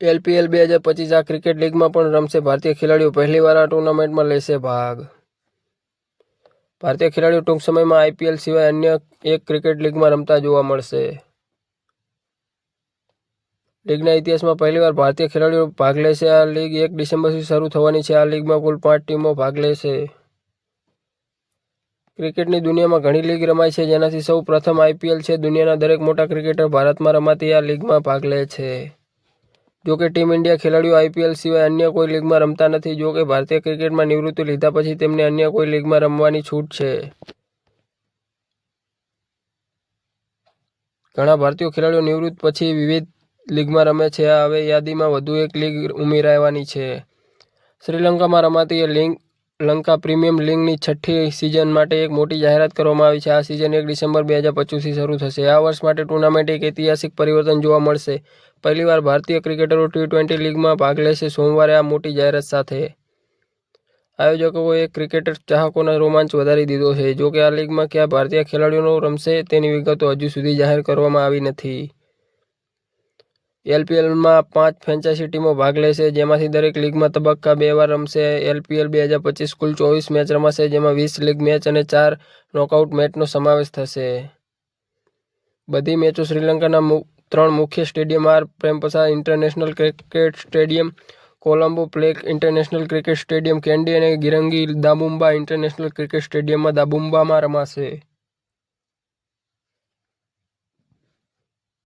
LPL બે હજાર પચીસ આ ક્રિકેટ લીગમાં પણ રમશે. ભારતીય ખેલાડીઓ પહેલીવાર આ ટુર્નામેન્ટમાં લેશે ભાગ. ભારતીય ખેલાડીઓ ટૂંક સમયમાં આઈપીએલ સિવાય અન્ય એક ક્રિકેટ લીગમાં રમતા જોવા મળશે. લીગના ઇતિહાસમાં પહેલીવાર ભારતીય ખેલાડીઓ ભાગ લેશે. આ લીગ એક ડિસેમ્બરથી શરૂ થવાની છે. આ લીગમાં કુલ પાંચ ટીમો ભાગ લેશે. ક્રિકેટની દુનિયામાં ઘણી લીગ રમાય છે. જેનાથી સૌ પ્રથમ આઈપીએલ છે. દુનિયાના દરેક મોટા ક્રિકેટર ભારતમાં રમાતી આ લીગમાં ભાગ લે છે. જોકે ટીમ ઇન્ડિયા ખેલાડીઓ આઈપીએલ સિવાય અન્ય કોઈ લીગમાં રમતા નથી જોકે ભારતીય ક્રિકેટમાં નિવૃત્તિ લીધા પછી તેમને અન્ય કોઈ લીગમાં રમવાની છૂટ છે. ઘણા ભારતીય ખેલાડીઓ નિવૃત્ત પછી વિવિધ લીગમાં રમે છે. હવે યાદીમાં વધુ એક લીગ ઉમેરાવાની છે. શ્રીલંકામાં રમાતી એ લીગ લંકા પ્રીમિયમ લીગની છઠ્ઠી સિઝન માટે એક મોટી જાહેરાત કરવામાં આવી છે. આ સિઝન એક ડિસેમ્બર બે હજાર પચીસથી શરૂ થશે. આ વર્ષ માટે ટુર્નામેન્ટ એક ઐતિહાસિક પરિવર્તન જોવા મળશે. પહેલીવાર ભારતીય ક્રિકેટરો ટી ટ્વેન્ટી લીગમાં ભાગ લેશે. સોમવારે આ મોટી જાહેરાત સાથે આયોજકોએ ક્રિકેટર ચાહકોના રોમાંચ વધારી દીધો છે. જોકે આ લીગમાં કયા ભારતીય ખેલાડીઓ રમશે તેની વિગતો હજુ સુધી જાહેર કરવામાં આવી નથી. એલપીએલમાં પાંચ ફ્રેન્ચાઇઝી ટીમો ભાગ લેશે, જેમાંથી દરેક લીગમાં તબક્કા બે વાર રમશે. એલપીએલ બે હજાર પચીસ કુલ ચોવીસ મેચ રમાશે, જેમાં વીસ લીગ મેચ અને ચાર નોકઆઉટ મેચનો સમાવેશ થશે. બધી મેચો શ્રીલંકાના ત્રણ મુખ્ય stadium R Premadasa international cricket stadium, Colombo plaque international cricket stadium, Kandy અને ગિરંગી દાબુમ્બા ઇન્ટરનેશનલ ક્રિકેટ સ્ટેડિયમમાં દાબુમ્બામાં રમાશે.